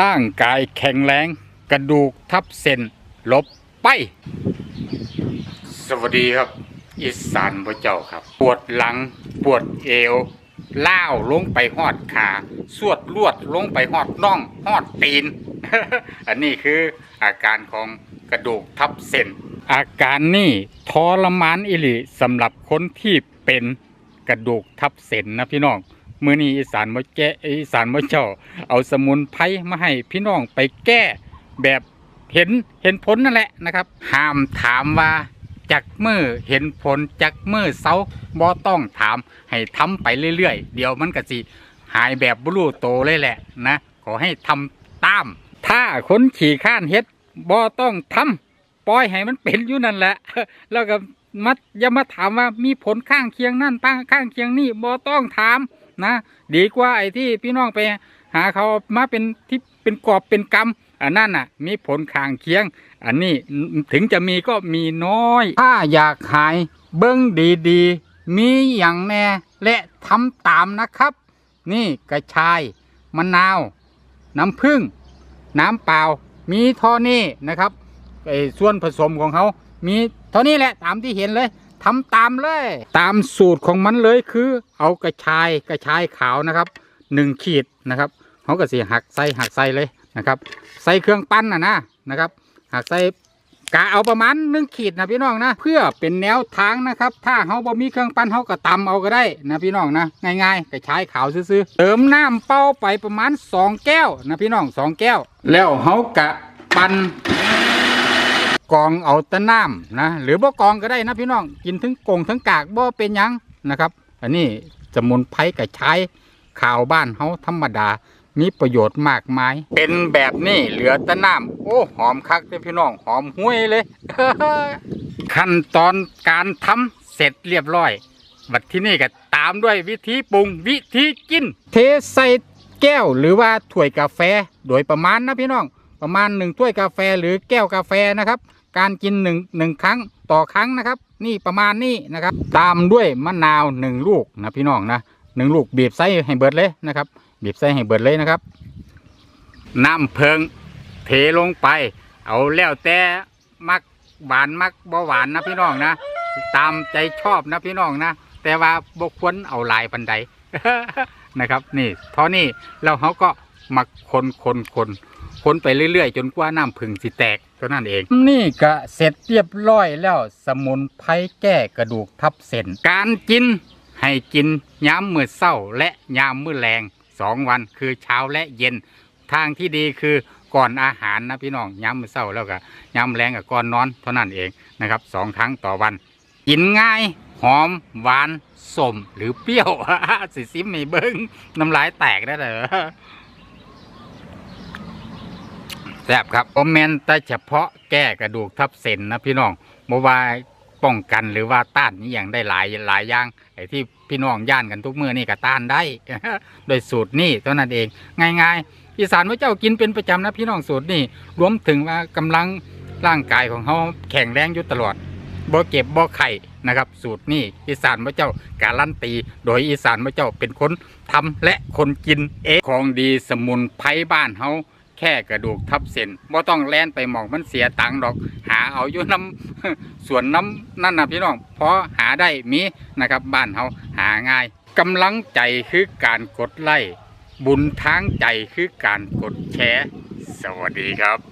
ร่างกายแข็งแรง กระดูกทับเส้นลบไป สวัสดีครับ อีสานพระเจ้าครับ ปวดหลัง ปวดเอวล้าวลงไปหอดขาสวดลวดลงไปหอดน่องหอดตีน อันนี้คืออาการของกระดูกทับเส้น อาการนี่ทรมานอิลิสำหรับคนที่เป็นกระดูกทับเส้นนะพี่น้อง มื้อนี้อีสานบ่แก้อีสานบ่เจ้าเอาสมุนไพรมาให้พี่น้องไปแก้แบบเห็นเห็นผลนั่นแหละนะครับ ห้ามถามว่าจากมือเห็นผลจากมือเซาบ่ต้องถามให้ทำไปเรื่อยๆ เดี๋ยวมันก็สิหายแบบบรูโตเลยแหละนะขอให้ทำตาม ถ้าคนขี่ข้านเฮ็ดบ่ต้องทำปล่อยให้มันเป็นอยู่นั่นแหละ แล้วก็มาอย่ามาถามว่ามีผลข้างเคียงนั่นตั้งข้างเคียงนี่บ่ต้องถาม นะดีกว่าไอ้ที่พี่น้องไปหาเขามาเป็นที่เป็นกอบเป็นกำอันนั้นน่ะ มีผลข้างเคียง อันนี้ถึงจะมีก็มีน้อย ถ้าอยากหายเบิ้งดีๆ มีอย่างแน่และทำตามนะครับ นี่กระชายมะนาว น้ำผึ้งน้ำเปล่า มีท่านี้นะครับไอ้ส่วนผสมของเขา มีเท่านี้แหละตามที่เห็นเลย ทำตามเลย ตามสูตรของมันเลยคือ เอากระชายกระชายขาวนะครับหนึ่งขีดนะครับเขาก็สีหักใส่หักใส่เลยนะครับ ใส่เครื่องปั้นนะนะนะครับ หักใส่กะเอาประมาณหนึ่งขีดนะพี่น้องนะ เพื่อเป็นแนวทางนะครับ ถ้าเขาบ่มีเครื่องปั้นเขาก็ตำเอาก็ได้นะพี่น้องนะง่ายๆกระชายขาวซื้อๆเติมน้ำเป้าไปประมาณสองแก้วนะพี่น้องสองแก้ว แล้วเขากะปั้น กองเอาแตะน้ำนะหรือบ่กองก็ได้นะพี่น้องกินถึงกงถึงกากบ่เป็นยังนะครับ อันนี้สมุนไพรกับใช้ข่าวบ้านเฮาธรรมดามีประโยชน์มากมาย เป็นแบบนี้เหลือแตะน้ำโอ้หอมคักเลยพี่น้องหอมห้วยเลย ขั้นตอนการทำเสร็จเรียบร้อยบัดที่นี่ก็ตามด้วยวิธีปรุงวิธีกิน เทใส่แก้วหรือว่าถ้วยกาแฟโดยประมาณนะพี่น้องประมาณหนึ่งถ้วยกาแฟหรือแก้วกาแฟนะครับ การกินหนึ่งหนึ่งครั้งต่อครั้งนะครับ นี่ประมาณนี้นะครับ ตามด้วยมะนาวหนึ่งลูกนะพี่น้องนะหนึ่งลูกบีบใส่ให้เบิดเลยนะครับ บีบใส่ให้เบิดเลยนะครับ น้ำเพิงเทลงไป เอาแล้วแต่มักหวานมักบ่หวานนะพี่น้องนะ ตามใจชอบนะพี่น้องนะ แต่ว่าบกควรเอาลายปันใดนะครับ นี่ท่านี้แล้วเขาก็ มาคนคนคนคนไปเรื่อยๆ จนกว่าน้ำผึ้งสิแตกเท่านั้นเอง นี่ก็เสร็จเรียบร้อยแล้วสมุนไพรแก้กระดูกทับเส้น การกินให้กินย้ำมือเศร้าและย้ำมือแรงสองวันคือเช้าและเย็นทางที่ดีคือก่อนอาหารนะพี่น้องย้ำมือเศร้าแล้วก็ย้ำแรงกับก่อนนอนเท่านั้นเองนะครับสองครั้งต่อวัน กินง่ายหอมหวานสมหรือเปรี้ยว สิซิมไม่เบิ้งน้ำลายแตกได้เลย แซ่บครับโอมเมนแต่เฉพาะแก้กระดูกทับเส้นนะพี่น้องเมื่อวาป้องกันหรือว่าต้านนี่อย่างได้หลายหลายอย่างไอ้ที่พี่น้องย่านกันทุกมือนี่ก็ต้านได้ โดยสูตรนี่เท่านั้นเอง ง่ายๆอีสานพระเจ้ากินเป็นประจำนะพี่น้องสูตรนี่รวมถึงว่ากำลังร่างกายของเขาแข็งแรงอยู่ตลอดบ่เก็บบ่ไข่นะครับ สูตรนี่อีสานพระเจ้าการันตี โดยอีสานพระเจ้าเป็นคนทำและคนกินเองของดีสมุนไพรบ้านเฮา ค่กระดูกทับเส้นบ่ต้องแล่นไปหมองมันเสียตังค์ดอก หาเอาอยู่น้ำสวนน้ำนั่นนะพี่น้องพอหาได้มีนะครับ บ้านเขาหาง่ายกำลังใจคือการกดไลค์บุญทางใจคือการกดแชร์สวัสดีครับ